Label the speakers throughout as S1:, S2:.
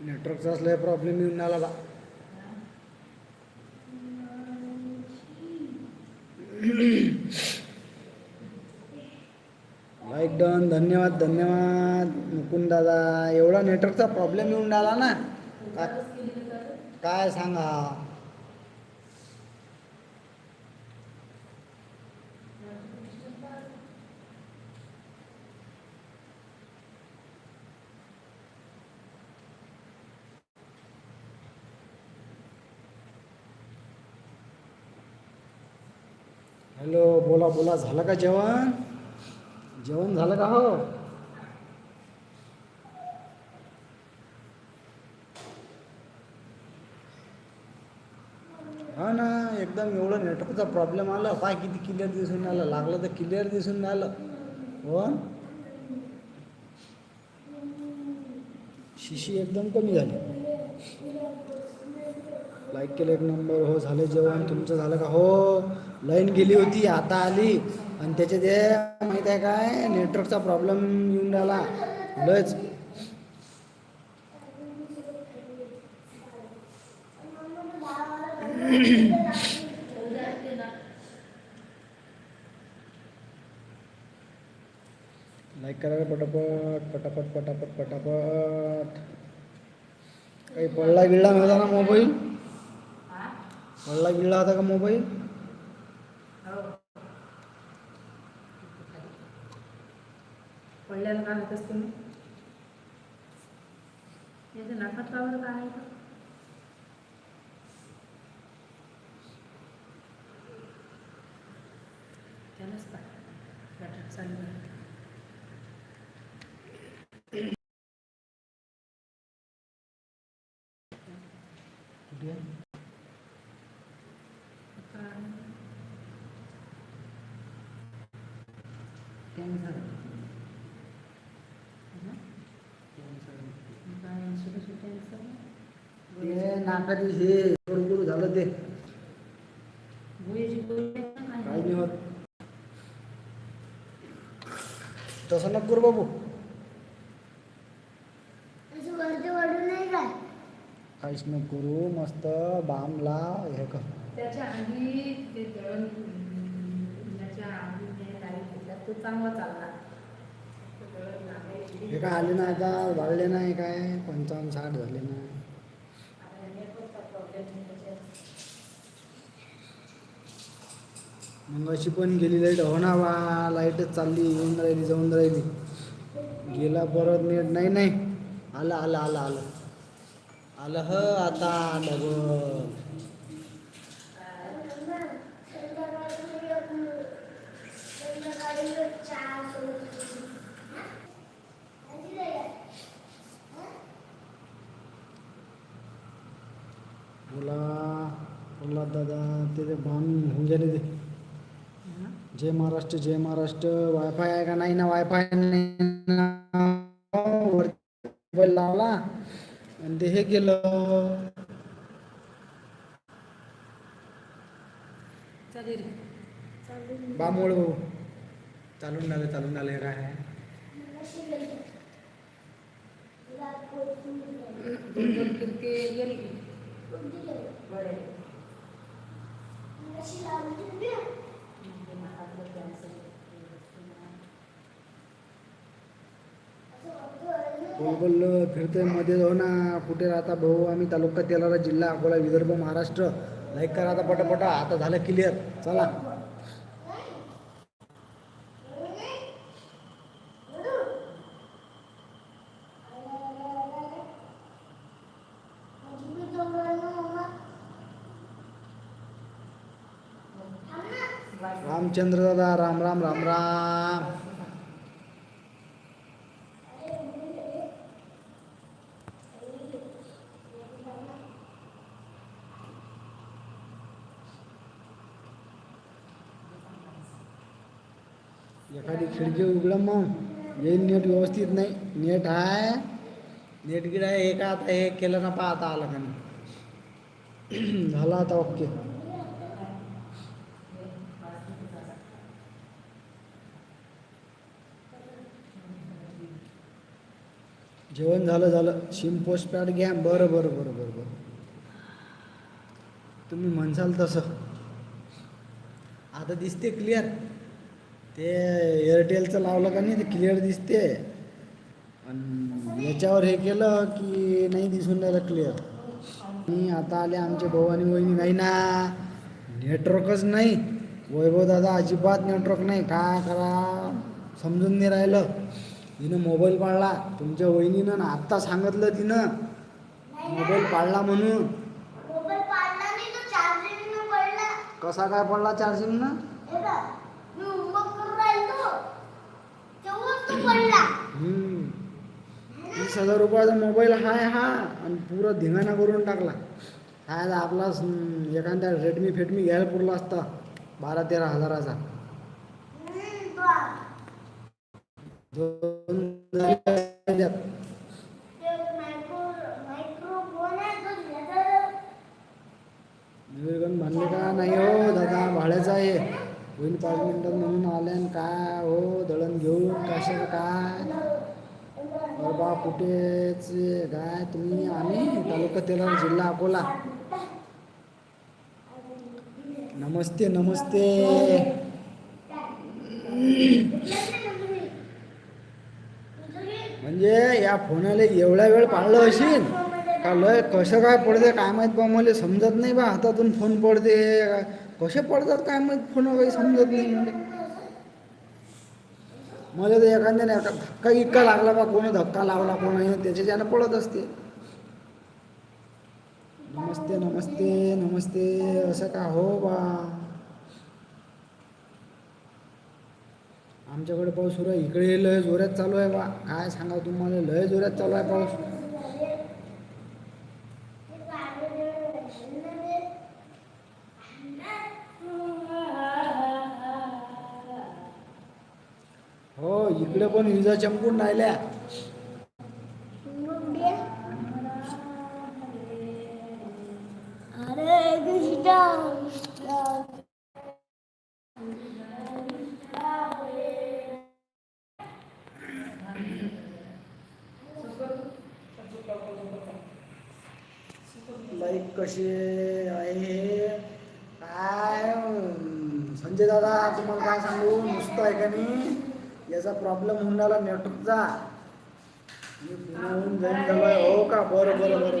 S1: नेटवर्कचा असल्या प्रॉब्लेम येऊन आला बा लाईक डन धन्यवाद धन्यवाद मुकुंद दादा एवढा नेटवर्कचा प्रॉब्लेम येऊन राहिला ना. काय काय सांगा? हॅलो बोला बोला झालं का जेवण? जेवण झालं का हो? हा ना एकदम एवढं नेटवर्कचा प्रॉब्लेम आला. पाय किती क्लिअर दिसून आलं लागलं तर क्लिअर दिसून आलं हो शिशी एकदम कमी झाली. लाईक केलं एक नंबर हो झालं जेवण तुमचं झालं का? हो लाईन गेली होती आता आली. आणि त्याच्यात ते माहीत आहे काय? नेटवर्कचा प्रॉब्लेम येऊन राहिला. लयच. लाईक करा पटापट पटापट पटापट पटापट. काही पडला गिळला नव्हता ना मोबाईल? पडला गिळला होता का मोबाईल
S2: पडल्याला काय होत असते मग याच्या नाकात का बरं काय आहे का? त्यालाच पाय बटाट चालू आहे.
S1: कुठे आहे?
S2: काय? हं? काय
S1: नाकाची हे गुरु झालं ते?
S2: काय?
S1: नाही होत. तसं नको करू बाबू. काहीच न करू मस्त बाम लाव हे कर.
S2: त्याच्या आधी ते दळण त्याच्या आधी तो चांगला चालला
S1: हे काय आले ना आता वाढले नाही काय? पंचावन्न साठ झाले ना मग अशी पण गेली लाइट हो ना वा लाईटच चालली येऊन राहिली जाऊन राहिली. गेला परत नेट नाही नाही. आलं आलं आलं आलं. आलं ह आता डबल. बोला बोला दादा ते ते बाम होऊन गेले ते
S2: हं?
S1: जय महाराष्ट्र जय महाराष्ट्र वायफाय आहे का नाही ना वायफाय नाही लावला आणि ते हे
S2: रे.
S1: बामोळ भाऊ चालून आलं चालून आलं हे काय आहे
S2: दोन दोन
S1: फिरतोयमध्ये जाऊ ना. कुठे राहता भाऊ? आम्ही तालुका तेलारा जिल्हा अकोला विदर्भ महाराष्ट्र. लाईक करा आता पटापटा. आता झालं क्लिअर चला. रामचंद्रदादा राम राम राम राम. एखादी खिडकी उघड मग. येईल नेट व्यवस्थित नाही. नेट आहे. नेट गिड आहे. हे का आता हे केलं ना पाहता आलं का नाही. झाला आता ओके. जेवण झालं झालं. शिम पोस्ट पॅड घ्या. बरं बरं बरं बरं बरं. तुम्ही म्हणसाल तसं. आता दिसते क्लिअर ते एअरटेलचं लावलं का नाही ते क्लिअर दिसते. आणि याच्यावर हे केलं की नाही दिसून राहिलं क्लिअर आणि आता आले आमचे भाऊ आणि वहिनी. नाही ना नेटवर्कच नाही. वैभव दादा अजिबात नेटवर्क नाही. काय करा? समजून नाही राहिलं. तिनं मोबाईल पाडला. तुमच्या वहिनीनं ना आत्ता सांगितलं तिनं. मोबाईल पाडला म्हणून. कसा काय पडला चार्जिंग ना तीस हजार रुपयाचा मोबाईल हाय हा. आणि पुरा धिंगाणा करून टाकला. आता आपला एखाद्या रेडमी फेटमी घ्यायला पुरला असता. बारा तेरा हजाराचा म्हणले का नाही हो दादा? भाड्याचा आहे. होईल पाच मिनिटात म्हणून आले काय? हो दळण घेऊन कशा काय? अरे बा कुठेच काय? तुम्ही आम्ही तालुका तेलार जिल्हा अकोला. नमस्ते नमस्ते. म्हणजे या फोनाला एवढा वेळ पाळलं असेल का लय कसं काय पडते काय माहीत बा मला समजत नाही बा हातातून फोन पडते. कसे पडतात काय माहीत फोन काही समजत नाही म्हणजे मला तर एखाद्याने धक्का इतका लागला बा कोणी धक्का लावला कोणी त्याच्या पडत असते. नमस्ते नमस्ते नमस्ते असं का हो बा? आमच्याकडे पाऊस सुरू आहे. इकडे लय जोरात चालू आहे बा. काय सांगा तुम्हाला? लय जोरात चालू आहे पाऊस. हो इकडे पण विजा चमकून राहिल्या. संजय दादा तुम्हाला काय सांगू? नुसतं आहे का नाही? याचा प्रॉब्लेम होऊन राहिला नेटवर्कचा मी पुण्याहून जाईन झालोय हो का? बरं बरं बरं बरं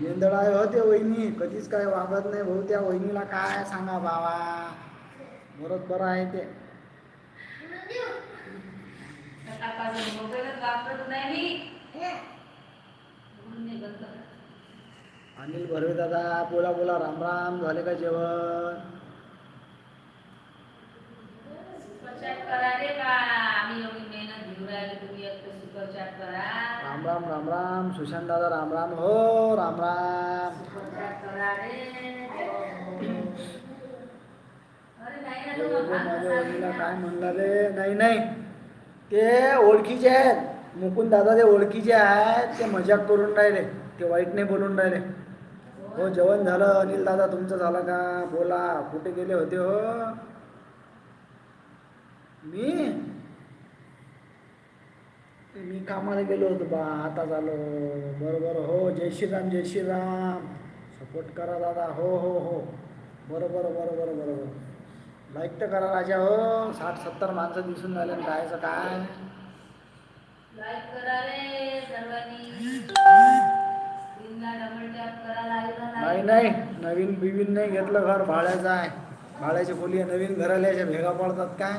S1: मेंदळ आहे हो ते वहिनी. कधीच काय वागत नाही भाऊ. त्या वहिनीला काय सांगा बाबा बरंच बरं आहे ते. अनिल भरवे दादा बोला बोला राम राम झाले का जेवण? राम राम राम राम सुशांत दादा राम राम हो राम राम. माझ्या काय म्हणला रे? नाही नाही. ते ओळखीचे आहेत. मुकुंद दादा ते ओळखीचे आहेत. ते मजाक करून राहिले. ते वाईट नाही बोलून राहिले. हो जेवण झालं. अनिल दादा तुमचं झालं का? बोला. कुठे गेले होते हो? मी? मी कामाला गेलो होतो बा. आता झालो. बरं बरं हो जय श्रीराम जय श्रीराम. सपोर्ट करा दादा. हो हो हो. बरं बरं बरं बरं बरं बरं लाईक तर करा राजा हो. साठ सत्तर माणसं दिसून आणि कायचं काय? नाही नाही. नवीन बिवीन नाही घेतलं घर भाड्याचं आहे. भाड्याची खोली आहे नवीन घराला याच्या भेगा पडतात काय?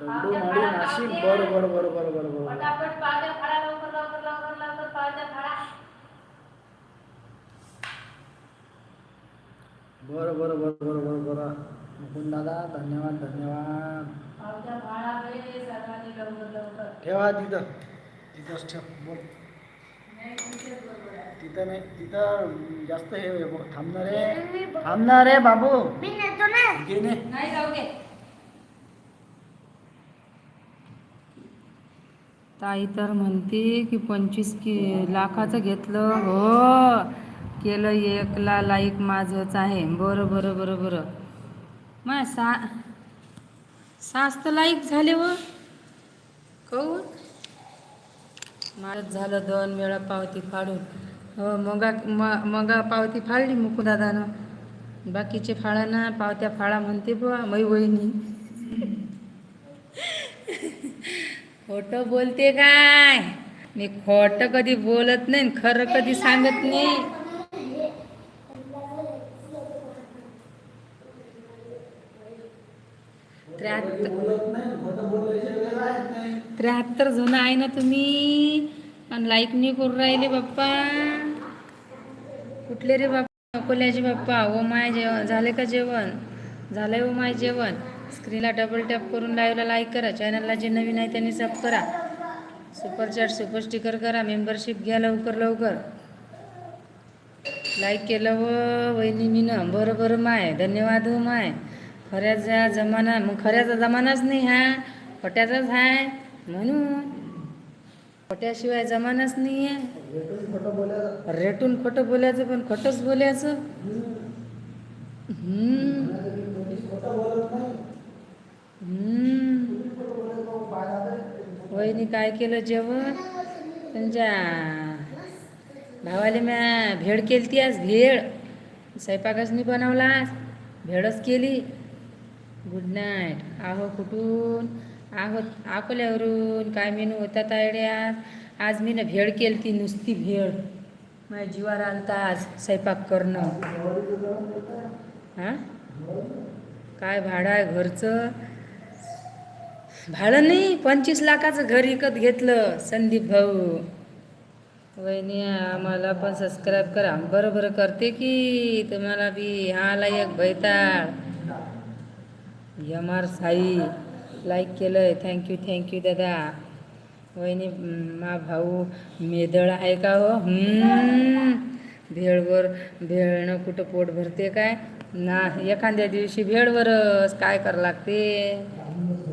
S1: दंडू माडी नाशिक बरं बरं बरं बरं बरं बरं
S2: फटाफट पाहत्या फाडा लवकर लवकर लवकर लवकर पाहत्या फाडा
S1: बरं बरं बरं बरं बरं बरं. मुकुंद दादा धन्यवाद. धन्यवाद ठेवा तिथं. तिथंच ठेव. बोल.
S2: आहे.
S1: तिथं नाही तिथं जास्त हे थांबणार रे थांबणार रे बाबू.
S3: मी नेतो ना.
S1: घे ने.
S2: नाही जाऊ दे. ताई तर म्हणते की पंचवीस की लाखाचं घेतलं. हो. केलं एकला लाईक माझंच आहे. बरं बरं बरं बरं. मग सा सास तर लाईक झाले व. कहून माझं झालं दोन वेळा पावती फाडून. हो मगा म मगा पावती फाडली मुकुदादानं बाकीचे फाळा ना पावत्या फाळा म्हणते बुवा मै वहिनी. खोटं बोलते काय? मी खोटं कधी बोलत नाही आणि खरं कधी सांगत नाही. त्र्याहत्तर. त्र्याहत्तर जण आहे ना तुम्ही? आणि लाईक नाही करून राहिले बाप्पा. कुठले रे बाप्पा? अकोल्याचे बाप्पा. ओ माय जेवण. झाले का जेवण? झालंय ओ माय जेवण. स्क्रीनला डबल टॅप करून लाईव्हला लाईक करा. चॅनलला जे नवीन आहे त्यांनी सब करा. सुपर चॅट सुपर स्टिकर करा. मेंबरशिप घ्या लवकर लवकर. लाईक केलं व वहिनी मीनं बरं बरं माय. धन्यवाद हो माय. खऱ्याचा जमाना मग खऱ्याचा जमानाच नाही हा खोट्याचाच आहे म्हणून खोट्याशिवाय जमानाच नाही आहे. रेटून खोटं बोलायचं पण खोटंच बोलायचं. वहिनी काय केलं जेवण? त्यांच्या भावाले म्या भेळ केली ती आज भेळ. स्वयंपाकच नाही बनवला आज. भेळच केली. गुड नाईट आहो कुठून? आहो अकोल्यावरून. काय मेनू होता तायड्यात? आज मी ना भेळ केली ती नुसती भेळ. माझ्या जीवावर आलता आज स्वयंपाक करणं. हां? काय भाडं आहे घरचं? भाडं नाही पंचवीस लाखाचं घर विकत घेतलं संदीप भाऊ. वहिनी आम्हाला पण सबस्क्राईब करा. बरं बरं करते की तुम्हाला बी. हा लायक भयताळ एम आर साई लाईक केलं आहे थँक्यू थँक्यू दादा. वहिनी मा भाऊ मेदळ आहे का हो? भेळवर भेळनं कुठं पोट भरते काय? ना एखाद्या दिवशी भेळवरच. काय करावं लागते?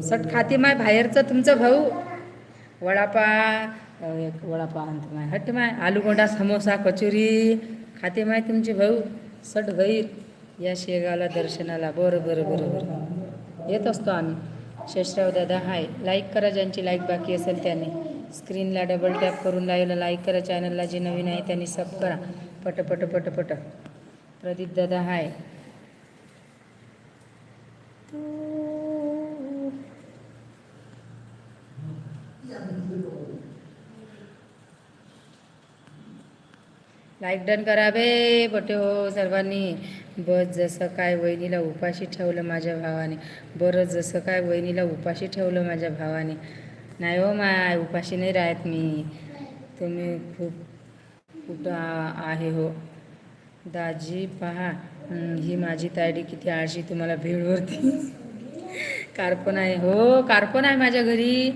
S2: सट खाते माय बाहेरचं तुमचं भाऊ? वडापा एक वडापा आणतो माय. हट माय. आलूगोंडा समोसा कचोरी खाते माय तुमचे भाऊ? सट भैर या शेगावला दर्शनाला. बरं बरं बरं बरं. येत असतो आम्ही. शेषराव दादा हाय. लाईक करा ज्यांची लाईक बाकी असेल त्याने. स्क्रीनला डबल टॅप करून लाईव्हला लाईक करा. चॅनलला जे नवीन आहे त्यांनी सब करा. पट पट पट पट. प्रदीप दादा हाय. लाईक डन करा बे बटे हो सर्वांनी. बस जसं काय वहिनीला उपाशी ठेवलं माझ्या भावाने बरं जसं काय वहिनीला उपाशी ठेवलं माझ्या भावाने. नाही हो माय उपाशी नाही राहत मी. तुम्ही खूप कुठं आहे हो? दाजी पहा ही माझी तायडी किती आळशी तुम्हाला भेळवरती कार पण आहे हो कार पण आहे माझ्या घरी.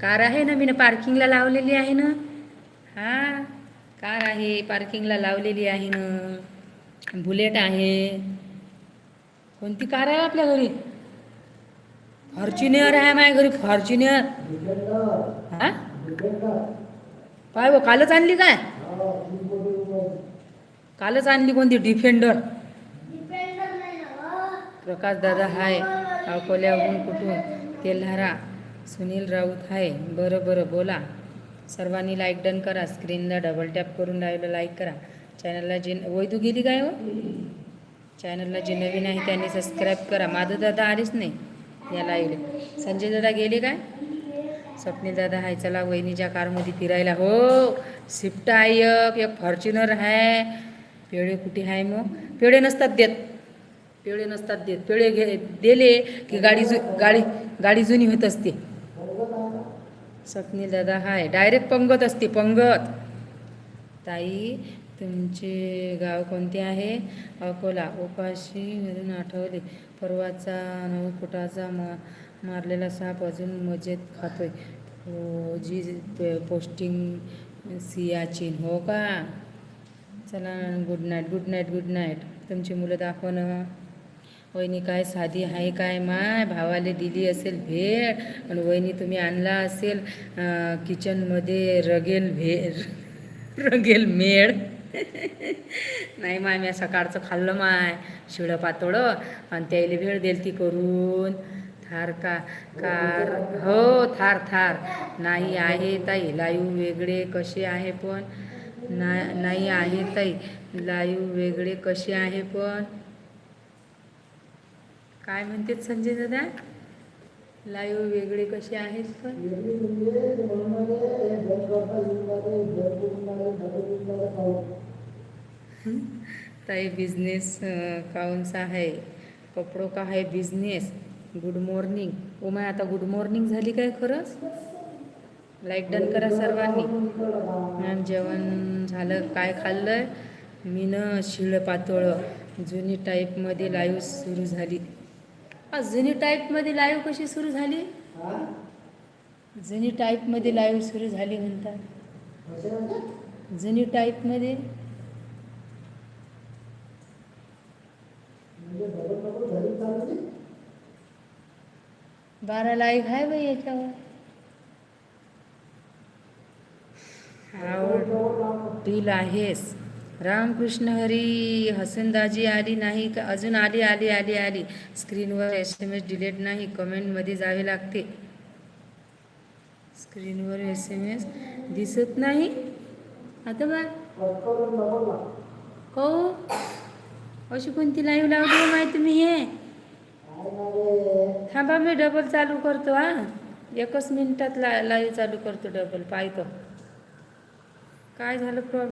S2: कार आहे ना मी ना पार्किंगला लावलेली आहे ना. हां कार आहे पार्किंगला लावलेली आहे ना. बुलेट आहे. कोणती कार आहे आपल्या घरी? फॉर्च्युनर आहे माझ्या घरी फॉर्च्युनर. हा? पाय हो कालच आणली काय? कालच आणली कोणती? डिफेंडर. प्रकाश दादा हाय अकोल्याहून कुठून? तेल्हारा. सुनील राऊत हाय. बरं बरं बोला. सर्वांनी लाईक डन करा. स्क्रीनला डबल टॅप करून राहिलं लाईक करा. चॅनलला जे वैदू गेली काय हो? चॅनलला जे नवीन आहे त्यांनी सबस्क्राईब करा. माधव दादा आलीच नाही याला लाईव्हला संजय दादा गेले काय? स्वप्नील दादा आहे चला वहिनीच्या कारमध्ये फिरायला. हो स्विफ्ट आहे एक एक फॉर्च्युनर आहे पेढे कुठे आहे मग? पेढे नसतात देत. पेढे नसतात देत. पेढे घे दिले की गाडी जु गाडी गाडी जुनी होत असते. स्वप्नील दादा हाय. डायरेक्ट पंगत असते पंगत. ताई तुमचे गाव कोणते आहे? अकोला. उपाशीमधून आठवले. परवाचा नऊ फुटाचा मा मारलेला साप अजून मजेत खातोय. हो, जी पोस्टिंग सियाचीन हो का? चला good night good night good night तुमची मुलं दाखव ना. वहिनी काय साधी आहे काय? माय भावाले दिली असेल भेळ आणि वहिनी तुम्ही आणला असेल किचनमध्ये रगेल भेळ रगेल मेळ नाही माय मी सकाळचं खाल्लं माय. शिळं पातोळं. आणि त्याला भेळ देल ती करून. थार का कार. हो थार थार. नाही आहे ताई लाईव वेगळे कसे आहे पण? नाही आहे ताई लाईव वेगळे कसे आहे पण? काय म्हणते संजय दादा? लाईव्ह वेगळे कसे आहेत पण? ताई बिझनेस काउन सा है कपडो का है business good morning oh my आता गुड मॉर्निंग झाली काय खरंच? लाईक डन करा सर्वांनी. मॅम जेवण झालं काय खाल्लं मी न शिळं पातोळं जुनी टाईपमध्ये लाईव्ह सुरू झाली. जुनी टाईपमध्ये लाईव्ह कशी सुरू झाली? जुनी टाईपमध्ये लाईव्ह सुरू झाली म्हणतात. जुनी टाईपमध्ये बारा लाईक आहे बाई याच्यावर. आवडील आहेस. रामकृष्ण हरी हसनदाजी आली नाही का? अजून आली आली आली आली. स्क्रीनवर एस एम एस डिलीट नाही कमेंटमध्ये जावे लागते. स्क्रीनवर एस एम एस दिसत नाही. आता बा हो. अशी कोणती लाईव्ह लावली हो माहिती तुम्ही हे? थांबा मी डबल चालू करतो हा. एकच मिनिटात ला लाईव्ह चालू करतो डबल पाहतो. काय झालं प्रॉब्लेम